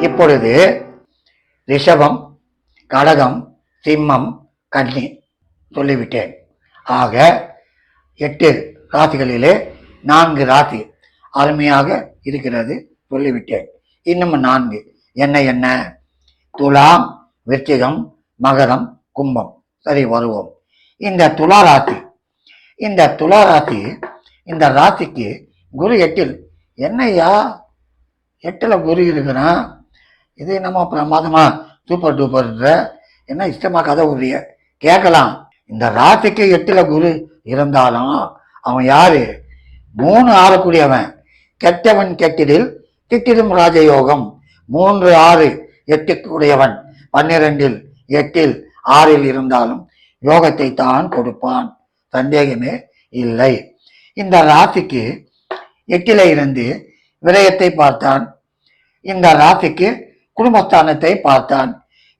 இப்பொழுது ரிஷபம் கடகம் சிம்மம் கன்னி சொல்லிவிட்டேன். ஆக எட்டு ராசிகளிலே நான்கு ராசி அருமையாக இருக்கிறது சொல்லிவிட்டேன். இன்னும் நான்கு. என்ன என்ன? துலாம் விருச்சிகம் மகரம் கும்பம். சரி வருவோம். இந்த துலா ராசி இந்த துலா ராசி இந்த ராசிக்கு குரு எட்டில் என்னையா எட்டில் குரு இருக்கிறான். இது என்னமோ பிரமாதமா சூப்பர் டூப்பர்ன்ற என்ன இஷ்டமா கதை உரிய கேட்கலாம். இந்த ராசிக்கு எட்டுல குரு இருந்தாலும் அவன் யாரு? மூணு ஆறக்கூடியவன் கெட்டவன் கெட்டிடில் திட்டிடும் ராஜயோகம். மூன்று ஆறு எட்டுக்குடையவன் பன்னிரெண்டில் எட்டில் ஆறில் இருந்தாலும் யோகத்தை தான் கொடுப்பான். சந்தேகமே இல்லை. இந்த ராசிக்கு எட்டில இருந்து விரயத்தை பார்த்தான். இந்த ராசிக்கு குடும்பஸ்தானத்தை பார்த்தான்.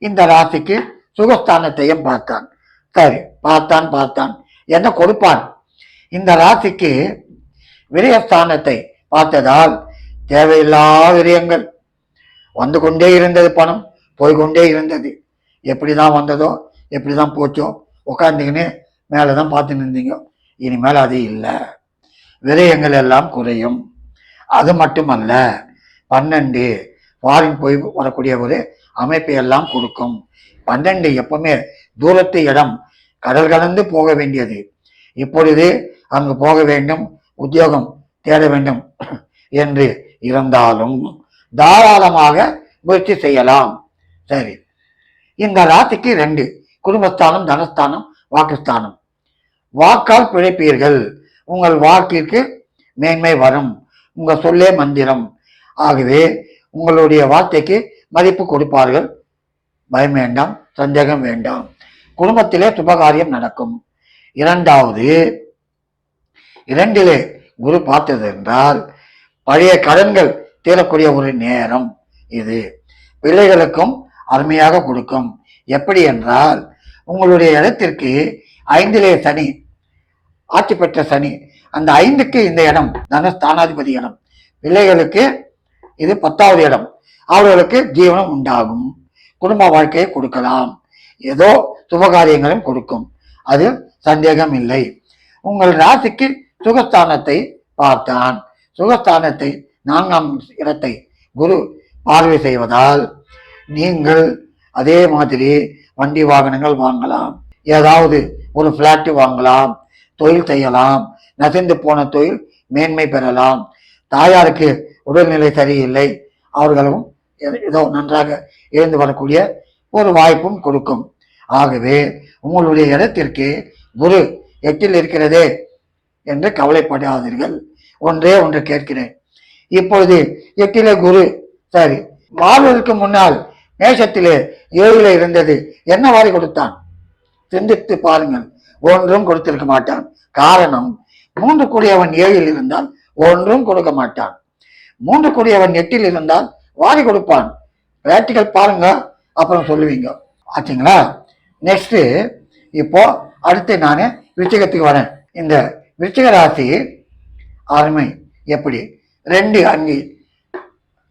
இந்த ராசிக்கு சுகஸ்தானத்தையும் பார்த்தான். சரி பார்த்தான் பார்த்தான். என்ன கொடுப்பான்? இந்த ராசிக்கு விரயஸ்தானத்தை பார்த்ததால் தேவையில்லா விரயங்கள். வந்து கொண்டே இருந்தது பணம் போய்கொண்டே இருந்தது. எப்படி தான் வந்ததோ எப்படி தான் போச்சோ உட்காந்துக்கின்னு மேலே தான் பார்த்து நின்றீங்க இனிமேல் அது இல்லை. விரயங்கள் எல்லாம் குறையும். அது மட்டுமல்ல பன்னெண்டு ஃபாரின் போய் வரக்கூடிய ஒரு அமைப்பை எல்லாம் கொடுக்கும். பன்னெண்டு எப்பவுமே தூரத்து இடம் கடல் கடந்து போக வேண்டியது. இப்பொழுது அங்கு போக வேண்டும் உத்தியோகம் தேட வேண்டும் என்று இருந்தாலும் தாராளமாக முயற்சி செய்யலாம். சரி. இந்த ராசிக்கு ரெண்டு குடும்பஸ்தானம் தனஸ்தானம் வாக்குஸ்தானம். வாக்கால் பிழைப்பீர்கள். உங்கள் வாக்கிற்கு மேன்மை வரும். உங்கள் சொல்லே மந்திரம். ஆகவே உங்களுடைய வார்த்தைக்கு மதிப்பு கொடுப்பார்கள். பயம் வேண்டாம் சந்தேகம் வேண்டாம். குடும்பத்திலே சுபகாரியம் நடக்கும். இரண்டாவது இரண்டிலே குரு பார்த்தது என்றால் பழைய கடன்கள் தீரக்கூடிய ஒரு நேரம் இது. பிள்ளைகளுக்கும் அருமையாக கொடுக்கும். எப்படி என்றால் உங்களுடைய இடத்திற்கு ஐந்திலே சனி ஆட்சி பெற்ற சனி அந்த ஐந்துக்கு இந்த இடம் தனஸ்தானாதிபதி இடம். பிள்ளைகளுக்கு இது பத்தாவது இடம். அவர்களுக்கு ஜீவனம் உண்டாகும். குடும்ப வாழ்க்கையை கொடுக்கலாம். ஏதோ சுபகாரியங்களும் கொடுக்கும். அது சந்தேகம் இல்லை உங்கள் ராசிக்கு சுகஸ்தானத்தை பார்த்தான். சுகஸ்தானத்தை நான்காம் இடத்தை குரு பார்வை செய்வதால் நீங்கள் அதே மாதிரி வண்டி வாகனங்கள் வாங்கலாம். ஏதாவது ஒரு பிளாட் வாங்கலாம். தொழில் செய்யலாம். நசிந்து போன தொழில் மேன்மை பெறலாம். தாயாருக்கு உடல்நிலை சரியில்லை. அவர்களும் ஏதோ நன்றாக எழுந்து வரக்கூடிய ஒரு வாய்ப்பும் கொடுக்கும். ஆகவே உங்களுடைய இடத்திற்கு குரு எட்டில் இருக்கிறதே என்று கவலைப்படாதீர்கள். ஒன்றே ஒன்று கேட்கிறேன். இப்பொழுது எட்டிலே குரு சரி வாழ்வதற்கு முன்னால் மேஷத்திலே ஏழில இருந்தது என்ன வாரி கொடுத்தான்? சிந்தித்து பாருங்கள். ஒன்றும் கொடுத்திருக்க மாட்டான். காரணம் மூன்று கூடியவன் ஏழில் இருந்தால் ஒன்றும் கொடுக்க மாட்டான். மூன்று கூடியவன் எட்டில் இருந்தால் வாரி கொடுப்பான். பிராக்டிக்கல் பாருங்க அப்புறம் சொல்லுவீங்க. ஆச்சுங்களா? நெக்ஸ்ட் இப்போ அடுத்து நான் விருச்சிகத்துக்கு வரேன். இந்த விருச்சிக ராசி அருமை எப்படி? ரெண்டு அஞ்சு.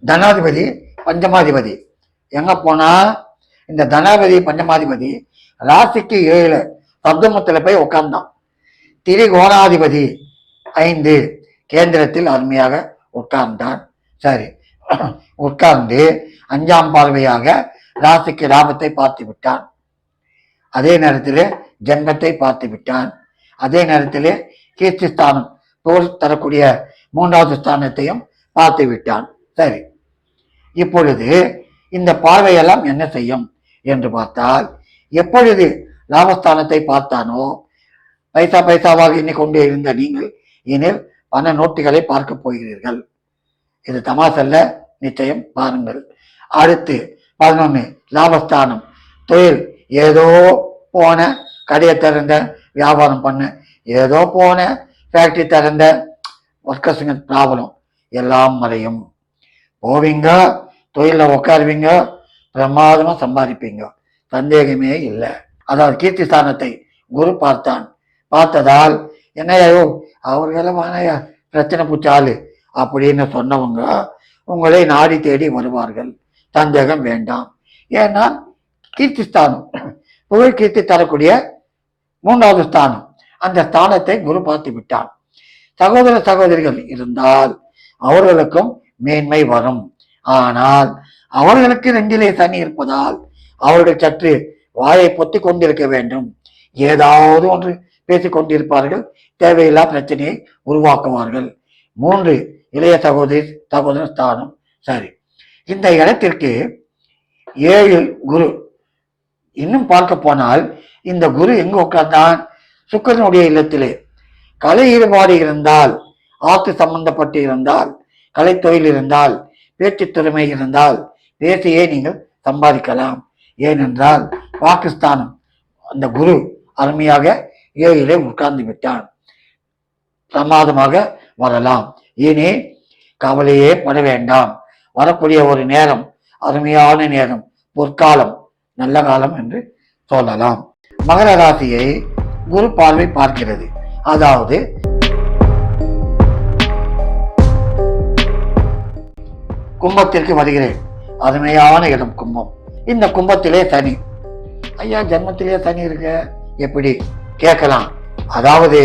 தனாதிபதி பஞ்சமாதிபதி. எங்கே போனால் இந்த தனாதிபதி பஞ்சமாதிபதி ராசிக்கு ஏழு. சப்தமத்தில் போய் உட்கார்ந்தான் திரிகோணாதிபதி ஐந்து. கேந்திரத்தில் அருமையாக உட்கார்ந்தான். சரி. உட்கார்ந்து அஞ்சாம் பார்வையாக ராசிக்கு ராபத்தை பார்த்து விட்டான். அதே நேரத்தில் ஜென்மத்தை பார்த்து விட்டான். அதே நேரத்தில் கீர்த்தி ஸ்தானம் போர் தரக்கூடிய மூன்றாவது ஸ்தானத்தையும் பார்த்து விட்டான். சரி. இப்பொழுது இந்த பார்வையெல்லாம் என்ன செய்யும் என்று பார்த்தால் எப்பொழுது லாபஸ்தானத்தை பார்த்தானோ பைசா பைசாவாக எண்ணிக்கொண்டே இருந்த நீங்கள் இனில் பண நோட்டுகளை பார்க்க போகிறீர்கள். இது தமாசல்ல நிச்சயம் பாருங்கள். அடுத்து பதினொன்று லாபஸ்தானம். தொழில். ஏதோ போன கடையை திறந்த வியாபாரம் பண்ண ஏதோ போன ஃபேக்டரி திறந்த ஒர்க்கர்ஸுங்க ப்ராப்ளம் எல்லாம் மறையும். போவீங்க தொழிலில் உட்காருவீங்க பிரமாதமாக சம்பாதிப்பீங்க. சந்தேகமே இல்லை. அதாவது கீர்த்தி ஸ்தானத்தை குரு பார்த்தான். பார்த்ததால் என்னையோ அவர்கள வானையா பிரச்சனை பூச்சாலு அப்படின்னு சொன்னவங்க உங்களை நாடி தேடி வருவார்கள். சந்தேகம் வேண்டாம். ஏன்னா கீர்த்தி ஸ்தானம் புகழ் கீர்த்தி தரக்கூடிய மூன்றாவது ஸ்தானம். அந்த ஸ்தானத்தை குரு பார்த்து விட்டான் சகோதர சகோதரிகள் இருந்தால் அவர்களுக்கும் மேன்மை வரும். ஆனால் அவர்களுக்கு ரெண்டிலே சனி இருப்பதால் அவர்கள் சற்று வாயை பொத்தி கொண்டிருக்க வேண்டும். ஏதாவது ஒன்று பேசிக் கொண்டிருப்பார்கள் தேவையில்லா பிரச்சனையை உருவாக்குவார்கள். மூன்று இளைய சகோதரி சகோதர ஸ்தானம். சரி. இந்த இடத்திற்கு ஏழு குரு. இன்னும் பார்க்க போனால் இந்த குரு எங்கு உட்கார்ந்தான்? சுக்கரனுடைய இல்லத்திலே. கலை ஈடுபாடு இருந்தால் ஆத்து சம்பந்தப்பட்டு இருந்தால் கலைத்தொழில் இருந்தால் பேச்சு திறமை இருந்தால் பேசியே நீங்கள் சம்பாதிக்கலாம். ஏனென்றால் பாகிஸ்தானம் அந்த குரு அருமையாக ஏழிலே உட்கார்ந்து விட்டான் பிரமாதமாக வரலாம். இனி கவலையே பட வேண்டாம். வரக்கூடிய ஒரு நேரம் அருமையான நேரம் பொற்காலம் நல்ல காலம் என்று சொல்லலாம். மகர ராசியை குரு பார்வை பார்க்கிறது. அதாவது கும்பத்திற்கு வருகிறேன். அருமையான இடம் கும்பம். இந்த கும்பத்திலே சனி ஐயா ஜென்மத்திலே சனி இருக்க? எப்படி? கேட்கலாம். அதாவது